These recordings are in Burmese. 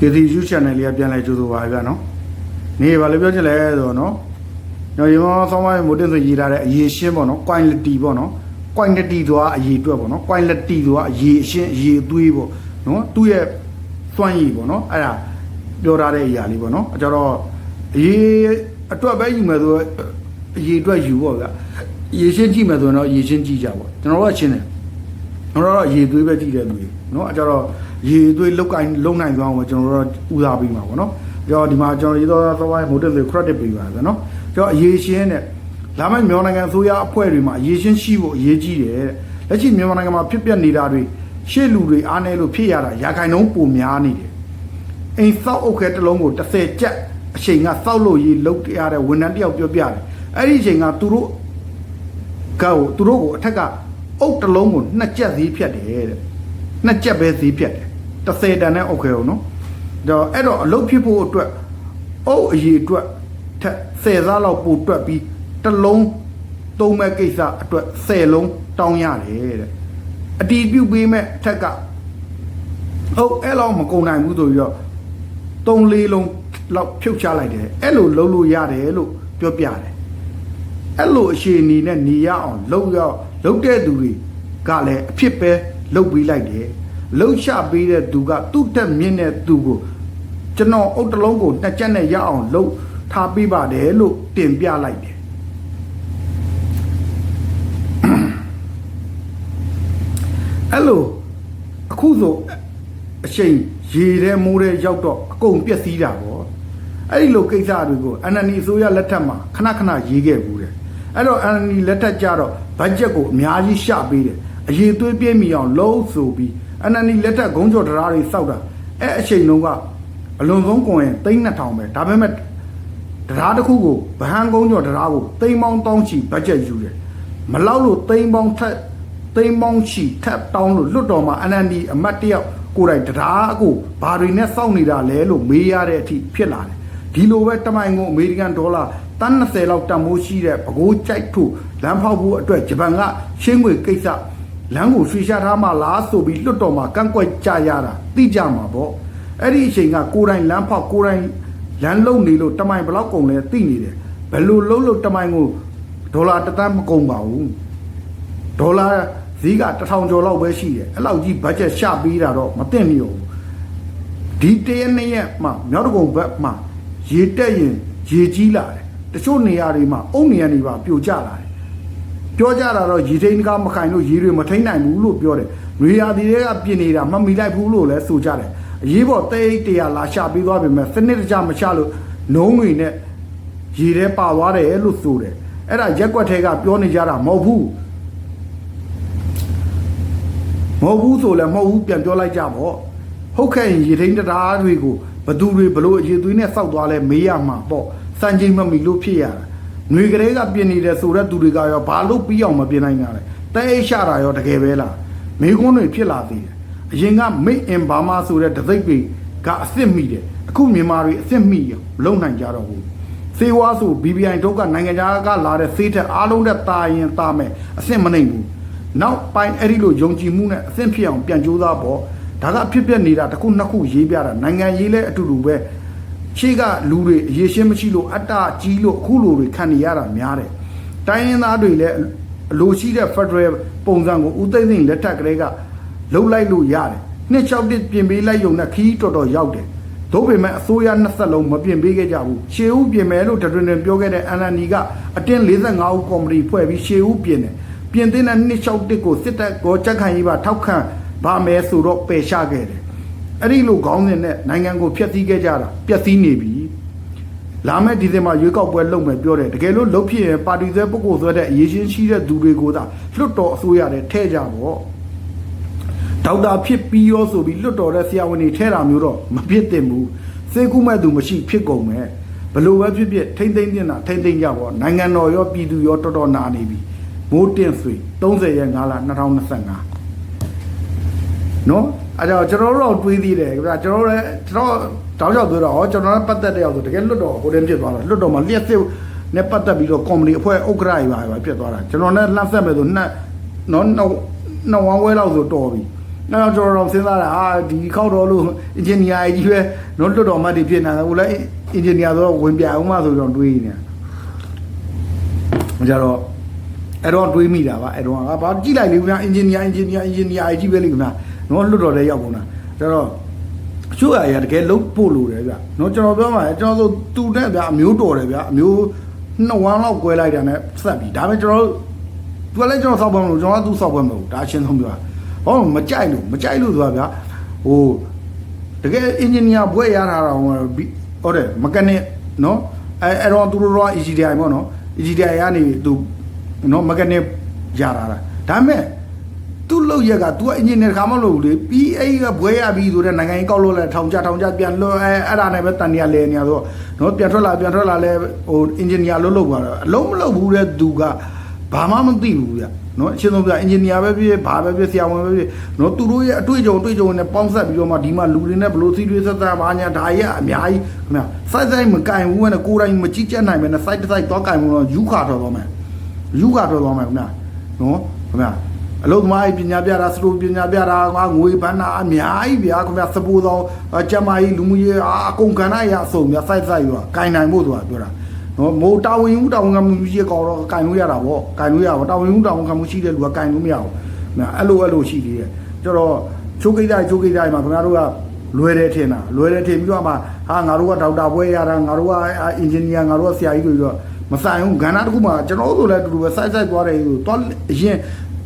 ကေတီ YouTube channel လေးကပြန်လိုက်ကြိုးဆိုပါဗျာနော်နေပါလို့ပြောချင်လဲဆိုတော့နော်ညော်ရေမောဆောင်းမမိုတင်ဆိုရေးထားတဲ့အရေးရှင်းပေါ့နော် quality ပေါ့နော် quantity ဆိုတာအရေးအတွက်ပေါ့နော် quality ဆိုတာအရေးအရှင်းအရေးအသွေးပေါ့နော်သူ့ရဲ့စွမ်းရည်ပေါ့နော်အဲ့ဒါပြောထားတဲ့အရာလေးပေါ့နော်အကြတော့အရေးအတွက်ပဲယူမယ်ဆိုတော့အရေးအတွက်ယူပေါ့ဗျာရေရှင်းကြည့်မယ်ဆိုရင်တော့ရေရှင်းကြည့်ကြပေါ့ကျွန်တော်တို့ကရှင်းတယ်ကျွန်တော်တို့တော့ရေသွေးပဲကြည့်တယ်လူကြီးနော်အကြတော့ ရေသွေးလောက်ကိုင်းလုံနိုင်သွားအောင်ကျွန်တော်တို့ကဦးစားပေးမှာပေါ့နော်ကျွန်တော်ဒီမှာကျွန်တော်ရေးသောသောပိုင်း motive တွေ credit ပေးပါဆိုတော့ကျွန်တော်အရေးရှင်းတဲ့လာမယ့်မြန်မာနိုင်ငံအစိုးရအဖွဲ့တွေမှာအရေးရှင်းရှိဖို့အရေးကြီးတယ်လက်ရှိမြန်မာနိုင်ငံမှာဖြစ်ပျက်နေတာတွေရှေ့လူတွေအားနည်းလို့ဖြစ်ရတာရာခိုင်နှုန်းပိုများနေတယ်အိမ်စောက်အုပ်ခဲတစ်လုံးကို30ကျပ်အချိန်ကစောက်လို့ရေးလောက်ရတဲ့ဝန်ထမ်းတယောက်ပြောပြတယ်အဲ့ဒီအချိန်ကသူတို့ကောသူတို့ကိုအထက်ကအုပ်တစ်လုံးကိုနှစ်ကျက်ဈေးဖြတ်တယ်တဲ့နှစ်ကျက်ပဲဈေးဖြတ်တယ် 30တန်နဲ့အုတ်ခဲအောင်နော်ဒါအဲ့တော့အလုတ်ဖြစ်ဖို့အတွက်အုတ်အရေးအတွက်ထက်10စားလောက်ပိုတွက်ပြီးတစ်လုံးသုံးမဲ့ကိစ္စအတွက်10လုံးတောင်းရတယ်တဲ့အတီးပြုတ်ပေးမဲ့အထက်ကဟုတ်အဲ့လောက်မကုန်နိုင်ဘူးဆိုပြီးတော့3 4လုံးလောက်ဖြုတ်ချလိုက်တယ်အဲ့လိုလုံးလို့ရတယ်လို့ပြောပြတယ်အဲ့လိုအရှင်အနေနဲ့နေရအောင်လှုပ်ရောက်လှုပ်တဲ့သူတွေကလည်းအဖြစ်ပဲလှုပ်ပေးလိုက်တယ် လှုပ်ချပေးတဲ့သူကသူ့တက်မြင့်တဲ့သူကိုကျွန်တော်အုတ်တလုံးကိုနှစ်ချက်နဲ့ရအောင်လှုပ်ထားပေးပါတယ်လို့တင်ပြလိုက်တယ်အဲ့လိုအခုဆိုအချိန်ရေထဲမိုးထဲရောက်တော့အကုန်ပျက်စီးတာပေါ့အဲ့ဒီလိုကိစ္စတွေကိုအန်နနီအစိုးရလက်ထက်မှာခဏခဏရေးခဲ့ဘူးတယ်အဲ့တော့အန်နနီလက်ထက်ကျတော့ဘတ်ဂျက်ကိုအများကြီးရှပေးတယ်အရေးသွေးပြည့်မီအောင်လုံးဆိုပြီး အန်နနီလက်ထက်ဂုံးကြော်တရားတွေစောက်တာအဲ့အချိန်တုန်းကအလွန်ဆုံးကွန်ရင်3200ပဲဒါပေမဲ့တရားတစ်ခုကိုဗဟန်းကုန်းကျော်တရားကိုသိန်းပေါင်းတောင်းချီဘတ်ဂျက်ယူတယ်မလောက်လို့သိန်းပေါင်းထက်သိန်းပေါင်းချီထပ်တောင်းလို့လွတ်တော်မှာ NND အမတ်တယောက်ကိုယ်တိုင်တရားအကိုဘာတွေနဲ့စောင့်နေတာလဲလို့မေးရတဲ့အထိဖြစ်လာတယ်ဒီလိုပဲတမိုင်ကိုအမေရိကန်ဒေါ်လာတန်း20လောက်တန်ဖိုးရှိတဲ့ပကိုးကြိုက်ထုတ်လမ်းဖောက်ဖို့အတွက်ဂျပန်ကရှင်းငွေကိစ္စ လမ်းကိုရွှေရှာထားမှလားဆိုပြီးလွတ်တော်မှာကန့်ကွက်ကြရတာသိကြမှာပေါ့အဲ့ဒီအချိန်ကကိုယ်တိုင်လမ်းဖောက်ကိုယ်တိုင်လမ်းလုံနေလို့တမိုင်ဘလောက်ကုန်လဲသိနေတယ်ဘယ်လိုလုံလို့တမိုင်ကိုဒေါ်လာတစ်သန်းမကုန်ပါဘူးဒေါ်လာဈေးကတစ်ထောင်ကျော်လောက်ပဲရှိတယ်အဲ့လောက်ကြီးဘတ်ဂျက်ရှပေးတာတော့မသိနေဘူးဒီတရက်နှစ်ရက်မှမြောက်တကုံဘက်မှရေတက်ရင်ရေကြီးလာတယ်တချို့နေရာတွေမှာအုံနေရာတွေပါပြိုကျလာတယ် ပြောကြတာတော့ရေထိန်ကားမခိုင်လို့ရေတွေမထိန်နိုင်ဘူးလို့ပြောတယ်။ရေရာဒီတွေကပြင်နေတာမမီလိုက်ဘူးလို့လည်းဆိုကြတယ်။အရေးပေါ်တိတ်တရာလာရှာပြီးသွားပြီမဲ့စနစ်တကျမချလို့နှုံးငွေနဲ့ရေထဲပါသွားတယ်လို့ဆိုတယ်။အဲ့ဒါရက်ွက်ထဲကပြောနေကြတာမဟုတ်ဘူး။မဟုတ်ဘူးဆိုလည်းမဟုတ်ဘူးပြန်ပြောလိုက်ကြပေါ့။ဟုတ်ခဲ့ရင်ရေထိန်တရားတွေကိုဘသူတွေဘလို့အရေးသွေးနဲ့စောက်သွားလဲမေးရမှာပေါ့။စံချိန်မမီလို့ဖြစ်ရတာ။ ຫນွေကလေးကပြင်နေတယ်ဆိုတဲ့သူတွေကရောဘာလို့ပြီးအောင်မပြင်နိုင်ကြလဲ။တဲအိတ်ရှာတာရောတကယ်ပဲလား။မိကုန်းတွေဖြစ်လာသေးတယ်။အရင်က made in Burma ဆိုတဲ့တသိပ်တွေကအစ်စ်မိတယ်။အခုမြန်မာတွေအစ်စ်မိရလုံနိုင်ကြတော့ဘူး။စေဝါဆို BBI တို့ကနိုင်ငံခြားကလာတဲ့စေးထက်အားလုံးတဲ့တာရင်တာမဲ့အစ်စ်မနိုင်ဘူး။နောက်ပိုင်းအဲ့ဒီလိုယုံကြည်မှုနဲ့အစ်စ်ဖြစ်အောင်ပြန်ကြိုးစားပေါ့။ဒါကအဖြစ်ပြက်နေတာတစ်ခုနှစ်ခုရေးပြတာနိုင်ငံရေးလဲအတူတူပဲ။ ရှေ့ကလူတွေအရေးရှင်းမရှိလို့အတ္တကြီးလို့အခုလိုတွေခံနေရတာများတယ်။တိုင်းရင်းသားတွေလည်းအလိုရှိတဲ့ Federal ပုံစံကိုဦးသိန်းသိန်းလက်ထက်ကလေးကလှုပ်လိုက်လို့ရတယ်။နှစ်၆တစ်ပြင်ပေးလိုက်ရုံနဲ့ခီးတော်တော်ရောက်တယ်။သို့ပေမဲ့အစိုးရနှစ်ဆက်လုံးမပြင်ပေးခဲ့ကြဘူး။ရှေးဦးပြင်မယ်လို့တတွင်တွင်ပြောခဲ့တဲ့ NND ကအတင်း45ဦးကော်မတီဖွဲ့ပြီးရှေးဦးပြင်တယ်။ပြင်တဲ့နှစ်၆တစ်ကိုစစ်တပ်ကောကြက်ခံရေးပါထောက်ခံပါမယ်ဆိုတော့ပယ်ချခဲ့တယ်။ အဲ့ဒီလိုခေါင်းစဉ်နဲ့နိုင်ငံကိုဖျက်ဆီးခဲ့ကြတာပျက်စီးနေပြီ။လာမယ့်ဒီဇင်ဘာရွေးကောက်ပွဲလုပ်မယ်ပြောတယ်တကယ်လို့လုပ်ဖြစ်ရင်ပါတီဆွဲပုဂ္ဂိုလ်ဆွဲတဲ့အရေးချင်းရှိတဲ့သူတွေကိုသာလွတ်တော်အစိုးရတဲ့ထဲကြပေါ့ဒေါက်တာဖြစ်ပြီးရောဆိုပြီးလွတ်တော်တဲ့ဆရာဝန်တွေထဲတာမျိုးတော့မဖြစ်သင့်ဘူးစေကူမဲ့သူမရှိဖြစ်ကုန်မယ်ဘလို့ပဲဖြစ်ဖြစ်ထိမ့်သိမ့်တင်တာထိမ့်သိမ့်ကြပေါ့နိုင်ငံတော်ရောပြည်သူရောတော်တော်နာနေပြီမိုးတင်ဆွေ30ရက်5လ2025 နော်အဲကြောင့်ကျွန်တော်တို့တော့တွေးသေးတယ်ခင်ဗျာကျွန်တော်တို့လည်းကျွန်တော်တောင်းလျှောက်ပြောတော့ဟောကျွန်တော်လည်းပတ်သက်တဲ့အောင်ဆိုတကယ်လွတ်တော်ဟိုတင်းဖြစ်သွားတာလွတ်တော်မှာလျှက်စစ်နဲ့ပတ်သက်ပြီးတော့ကော်မတီအဖွဲ့ဥက္ကဋ္ဌကြီးပါပဲဖြစ်သွားတာကျွန်တော်လည်းလှမ်းဆက်မယ်ဆိုနှစ်နော်နှစ်နှစ်ဝမ်းဝဲလောက်ဆိုတော်ပြီနောက်တော့ကျွန်တော်တို့စဉ်းစားတာဟာဒီခောက်တော်လို့အင်ဂျင်နီယာကြီးပဲနော်လွတ်တော်မှတ်တွေဖြစ်နေတာဟိုလည်းအင်ဂျင်နီယာဆိုတော့ဝင်ပြအောင်မှဆိုတော့တွေးနေတာကြတော့အဲ့တော့တွေးမိတာပါအဲ့တော့ကဘာကြည့်လိုက်လေခင်ဗျာအင်ဂျင်နီယာအင်ဂျင်နီယာအင်ဂျင်နီယာကြီးပဲလေခင်ဗျာ နော်လွတ်တော်လည်းရောက်ကုန်တာကြတော့အချို့အရာတကယ်လုံးပို့လို့တယ်ဗျနော်ကျွန်တော်ပြောမှာကျွန်တော်ဆိုတူတဲ့ဗျအမျိုးတော်တယ်ဗျအမျိုးနှစ်ဝမ်းလောက်ကွဲလိုက်တာနဲ့ဆက်ပြီဒါပေမဲ့ကျွန်တော်တို့သူကလည်းကျွန်တော်စောက်ပွဲမလို့ကျွန်တော်ကသူ့စောက်ပွဲမလို့ဒါအရှင်းဆုံးပြောတာဟောမကြိုက်လို့မကြိုက်လို့ဆိုတာဗျဟိုတကယ်အင်ဂျင်နီယာဘွဲ့ရတာတော့ဟုတ်တယ်မကနစ်နော်အဲအဲ့တော့သူတို့တော့ EGDI ပေါ့နော် EGDI ကနေသူနော်မကနစ်ရတာလားဒါပေမဲ့ သူ့လောက်ရက်က तू ကအင်ဂျင်နီယာခါမလို့လေ PA ကဘွဲရပြီဆိုတဲ့နိုင်ငံကြီးကောက်လို့လဲထောင်ချထောင်ချပြန်လွှဲအဲအဲ့ဒါနဲ့ပဲတန်နေရလဲနေရဆိုတော့နော်ပြန်ထွက်လာပြန်ထွက်လာလဲဟိုအင်ဂျင်နီယာလို့လုပ်သွားတော့အလုံးမလုပ်ဘူးတဲ့သူကဘာမှမသိဘူးဗျနော်အရှင်းဆုံးပြအင်ဂျင်နီယာပဲဖြစ်ဖြစ်ဘာပဲဖြစ်ဆရာဝန်ပဲဖြစ်နော်သူတို့ရဲ့အတွေ့အကြုံအတွေ့အကြုံနဲ့ပေါင်းစပ်ပြီးတော့မှဒီမှာလူတွေနဲ့ဘလို့စီတွေဆက်ဆက်ဘာညာဒါကြီးအများကြီးခင်ဗျစိုက်စိုက်မကင်ဘူးနဲ့ကိုယ်တိုင်မကြည့်ကြနိုင်ပဲနဲ့စိုက်တစ်စိုက်သွားကင်ဘူးတော့ယူခါထွက်သွားမယ်ယူခါထွက်သွားမယ်ခင်ဗျနော်ခင်ဗျ အလုသမားပညာပြတာစတူပညာပြတာငါငွေဘန်းတာအများကြီးဗျာခင်ဗျစပူသောကျမကြီးလူမှုရေးအကုန်ကဏ္ဍရအစုံဗျစိုက်စိုက်ရောကင်နိုင်ဖို့ဆိုတာပြောတာနော်မိုးတာဝန်ယူတာဝန်ကမှုရှိကောတော့ကင်လို့ရတာဗောကင်လို့ရပါတာဝန်ယူတာဝန်ကမှုရှိတဲ့လူကကင်လို့မရဘူးနော်အဲ့လိုအဲ့လိုရှိသေးတယ်ကျတော့ချိုးကိစ္စချိုးကိစ္စမှာခင်ဗျားတို့ကလွယ်တယ်ထင်တာလွယ်တယ်ထင်ပြီးတော့မှဟာငါတို့ကဒေါက်တာဘွဲရတာငါတို့ကအင်ဂျင်နီယာငါတို့ကဆရာကြီးတွေတော့မဆိုင်ဘူးကဏ္ဍတစ်ခုမှာကျွန်တော်တို့လည်းအတူတူပဲစိုက်စိုက်သွားတယ်ဆိုတော့အရင်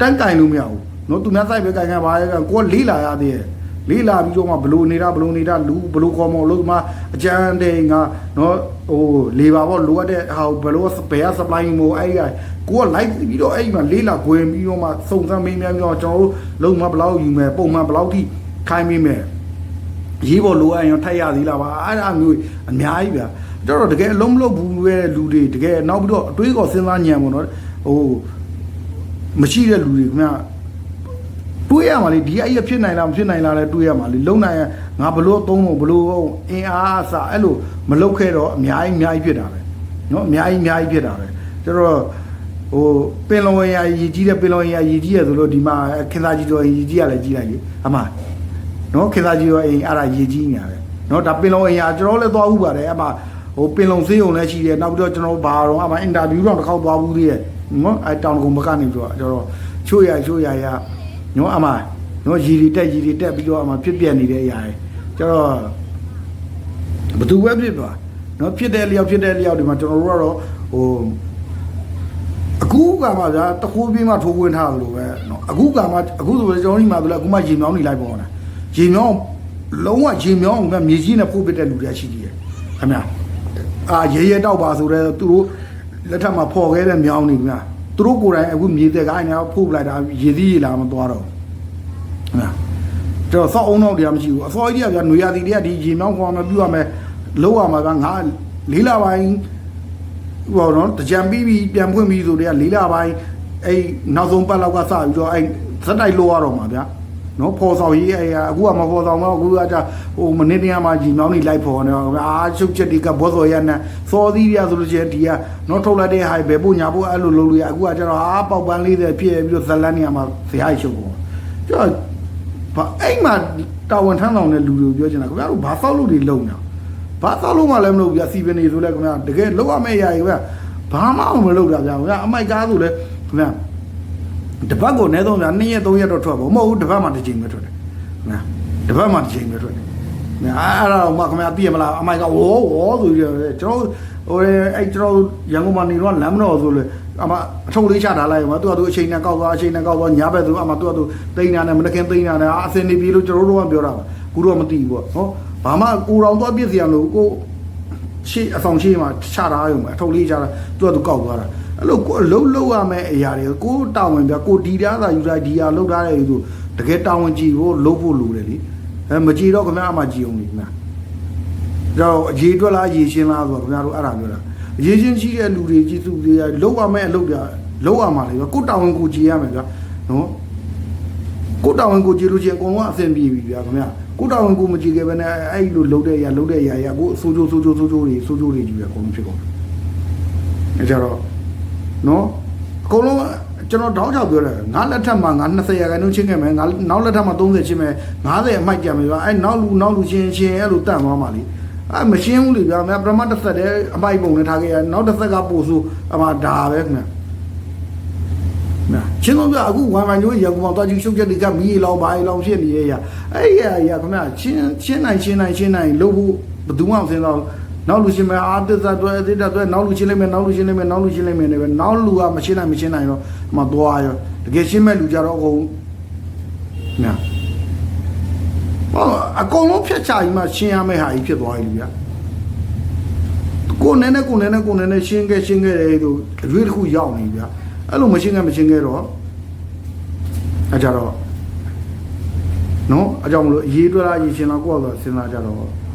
တန်းကင်လို့မရဘူးနော်သူများစိုက်ပဲကင်ကပါရဲ့ကိုကလေးလာရသေးတယ်လေးလာပြီးတော့မှဘလို့နေတာဘလို့နေတာလူဘလို့ခေါ်မလို့မှအကျန်းတဲ့ငါနော်ဟိုလေပါပေါ့လိုအပ်တဲ့ဟာဘလို့ဘယ်က supply မို့အဲ့ကကိုက like ပြီးတော့အဲ့မှာလေးလာခွင်ပြီးတော့မှစုံစမ်းမင်းများပြီးတော့ကျွန်တော်တို့လုံးမဘလောက်ယူမယ်ပုံမှန်ဘလောက်ထိခိုင်းမိမယ်ရေးပေါ်လိုအပ်ရင်ထိုက်ရသေးလားပါအဲ့ဒါမျိုးအများကြီးဗျာကျွန်တော်တကယ်အလုံးမလုံးဘူးရဲ့လူတွေတကယ်နောက်ပြီးတော့အတွေးကောစဉ်းစားညံပေါ့နော်ဟို မရှိတဲ့လူတွေခင်ဗျတွေးရမှာလေဒီအရေးဖြစ်နိုင်လားမဖြစ်နိုင်လားလဲတွေးရမှာလေလုံနိုင်ငါဘလို့သုံးဖို့ဘလို့အင်အားအစအဲ့လိုမလုတ်ခဲ့တော့အများကြီးအများကြီးဖြစ်တာပဲနော်အများကြီးအများကြီးဖြစ်တာပဲကျတော့ဟိုပင်လုံးရရည်ကြီးတဲ့ပင်လုံးရရည်ကြီးရဆိုလို့ဒီမှာခင်သာကြီးတော်ရည်ကြီးရလဲကြီးလိုက်လေအမနော်ခင်သာကြီးတော်အိမ်အဲ့ဒါရည်ကြီးညာပဲနော်ဒါပင်လုံးအိမ်ဟာကျွန်တော်လည်းသွားဥပါတယ်အမဟိုပင်လုံးစေးုံလည်းရှိတယ်နောက်ပြီးတော့ကျွန်တော်ဘာတော့အမအင်တာဗျူးတော့တစ်ခေါက်သွားဘူးသေးရဲ့ နော်အဲတောင်ကုန်းဘက်ကနေပြီးတော့ကျွန်တော်ချို့ရချို့ရရနော်အမနော်ရီတွေတက်ရီတွေတက်ပြီးတော့အမဖြစ်ပြက်နေတဲ့အရာတွေကျွန်တော်ဘသူပဲဖြစ်ပါနော်ဖြစ်တဲ့လျောက်ဖြစ်တဲ့လျောက်ဒီမှာကျွန်တော်တို့ကတော့ဟိုအခုကမှဗျာတခိုးပြေးမှထိုးခွင်းထားလို့ပဲနော်အခုကမှအခုဆိုကျွန်တော်ဒီမှာဆိုလဲအခုမှရေမြောင်းနေလိုက်ပေါ့လားရေမြောင်းလုံးဝရေမြောင်းကမြေကြီးနဲ့ဖိုးပစ်တဲ့လူတွေရှိသေးတယ်ခင်ဗျာအာရေရဲတောက်ပါဆိုတော့သူတို့ လက်ထက်မှာဖော်ခဲ့တဲ့မြောင်းနေခင်ဗျာသူတို့ကိုယ်တိုင်အခုမြေသက်ကိုင်းနေဖို့ပလိုက်တာရေသီးရေလာမသွားတော့ခင်ဗျာကျွန်တော်စောက်အောင်တော့တရားမရှိဘူးအစောကြီးတွေကဗျာຫນွေရသည်တွေကဒီရေမြောင်းခေါ်မှပြုရမယ်လုံးဝမှာကငါလေးလာပိုင်းဟိုတော့ကြံပြီးပြီးပြန်ဖွင့်ပြီးဆိုတည်းကလေးလာပိုင်းအဲ့နောက်ဆုံးပတ်လောက်ကစပြီးတော့အဲ့ဇက်တိုက်လို့ရတော့မှာဗျာ နော်ဖော်ဆောင်ရေးအဲ့အခုကမဖော်ဆောင်တော့အခုကကြဟိုမနေ့တည်းကမှကြီးမောင်းနေလိုက်ဖော်နေတော့အာချုပ်ချက်ဒီကဘောစော်ရနဲ့စော်သီးရဆိုလို့ရှိရင်ဒီကနော်ထုတ်လိုက်တဲ့ဟာပဲပို့ညာပို့အဲ့လိုလုပ်လို့ရအခုကကျတော့အာပေါက်ပန်း40ဖြစ်ပြီးတော့ဇလန်းနေရမှာဇေယျရှုပ်ပေါ့ကျတော့ဘာအဲ့မှာတာဝန်ထမ်းဆောင်တဲ့လူတွေပြောချင်တာခင်ဗျားတို့ဘာဆောက်လို့တွေလုံနေတာဘာဆောက်လို့မှလည်းမလုပ်ဘူးဗျာစီပင်နေဆိုလဲခင်ဗျာတကယ်လောက်ရမယ့်အရာကြီးဗျာဘာမှမလုပ်တာဗျာခင်ဗျာအမိုက်ကားဆိုလဲခင်ဗျာ တပတ်ကိုအနည်းဆုံးဗျာ2ရက်3ရက်တော့ထွက်ပါမဟုတ်ဘူးတပတ်မှတစ်ချိန်ပဲထွက်တယ်ခင်ဗျာတပတ်မှတစ်ချိန်ပဲထွက်တယ်ခင်ဗျာအဲ့ဒါတော့မှခင်ဗျာသိရမလားအမိုက်ကဝေါ်ဝေါ်ဆိုပြီးတော့ကျွန်တော်ဟိုအဲ့ကျွန်တော်ရန်ကုန်မှာနေတော့လမ်းမတော်ဆိုလဲအမအထုပ်လေးချထားလိုက်မှာသူကသူအချိန်နဲ့ကောက်သွားအချိန်နဲ့ကောက်သွားညာဘက်သူအမသူကသူတိန်နာနဲ့မနခင်တိန်နာနဲ့အစင်နေပြီလို့ကျွန်တော်တို့ကပြောတာပါကူတော့မသိဘူးပေါ့နော်ဘာမှကိုတော်သွားပြစ်စီရလို့ကိုရှေ့အဆောင်ရှေ့မှာချထားရုံပဲအထုပ်လေးချတာသူကသူကောက်သွားတာ အဲ့လိုကိုအလုံးလုံးရမယ့်အရာတွေကိုတာဝန်ပြကိုဒီသားသာယူလိုက်ဒီဟာလောက်ထားတယ်ဆိုတကယ်တာဝန်ကြည့်ဖို့လုပ်ဖို့လိုတယ်လေအဲမကြည့်တော့ခင်ဗျားအမှကြည့်အောင်လေခင်ဗျာတော့အရေးအတွက်လားအရေးရှင်းလားဆိုတော့ခင်ဗျားတို့အဲ့ဒါပြောတာအရေးချင်းရှိတဲ့လူတွေကြည့်သူတွေလောက်ရမယ့်အလုပ်ပြလောက်ရမှာလေကိုတာဝန်ကိုကြည့်ရမယ်ဗျာနော်ကိုတာဝန်ကိုကြည့်လို့ချင်းအကုန်လုံးအဆင်ပြေပြီဗျာခင်ဗျာကိုတာဝန်ကိုမကြည့်ခဲ့ဘဲနဲ့အဲ့လိုလုပ်တဲ့အရာလုပ်တဲ့အရာရကိုအဆိုးကျိုးဆိုးကျိုးဆိုးကျိုးတွေဆိုးကျိုးတွေကြီးပဲအကုန်လုံးဖြစ်ကုန်တယ်အဲကြတော့ နော်အကုန်လုံးကျွန်တော်တောင်းချောက်ပြောတယ်ငါလက်ထက်မှာငါ20ရာခိုင်နှုန်းချင်းခဲ့မယ်ငါနောက်လက်ထက်မှာ30ချင်းမယ်90အမိုက်ကြံမယ်ဗျာအဲနောက်လူနောက်လူချင်းချင်းအဲ့လိုတန့်သွားမှာလीအဲမရှင်းဘူးလေဗျာမပရမတ်တစ်သက်တည်းအမိုက်ပုံနဲ့ထားခဲ့ရနောက်တစ်သက်ကပို့ဆိုအမှဒါပဲခင်ဗျာနာချင်းတော့ပြအခုဝိုင်ဝိုင်တို့ရကူမောင်တော့ကြီးရှုပ်ချက်တွေကမီးလောင်ပါလောင်ဖြစ်နေရရအဲ့ရရခင်ဗျာချင်းချင်းနိုင်ချင်းနိုင်ချင်းနိုင်လို့ဘူးဘယ်သူမှမစင်တော့ နောက်လူချင်းမဲ့အာတစ္ဆတွေအသေးတွေနောက်လူချင်းလိုက်မယ်နောက်လူချင်းလိုက်မယ်နောက်လူချင်းလိုက်မယ်နေပဲနောက်လူကမချင်းနိုင်မချင်းနိုင်တော့မသွားရောတကယ်ရှင်းမဲ့လူကြတော့အကုန်ညာဟောအကုန်လုံးဖြတ်ချကြီးမှရှင်းရမယ့်ဟာကြီးဖြစ်သွားပြီဗျာကိုယ်နဲ့နဲ့ကိုယ်နဲ့နဲ့ကိုယ်နဲ့နဲ့ရှင်းခဲ့ရှင်းခဲ့တယ်လို့အရွေးတစ်ခုရောက်နေဗျာအဲ့လိုမရှင်းခဲ့မရှင်းခဲ့တော့အကြတော့နော်အကြောင်းမလို့အရေးတွက်လာရေးရှင်းတော့ကိုယ့်အတော့စဉ်းစားကြတော့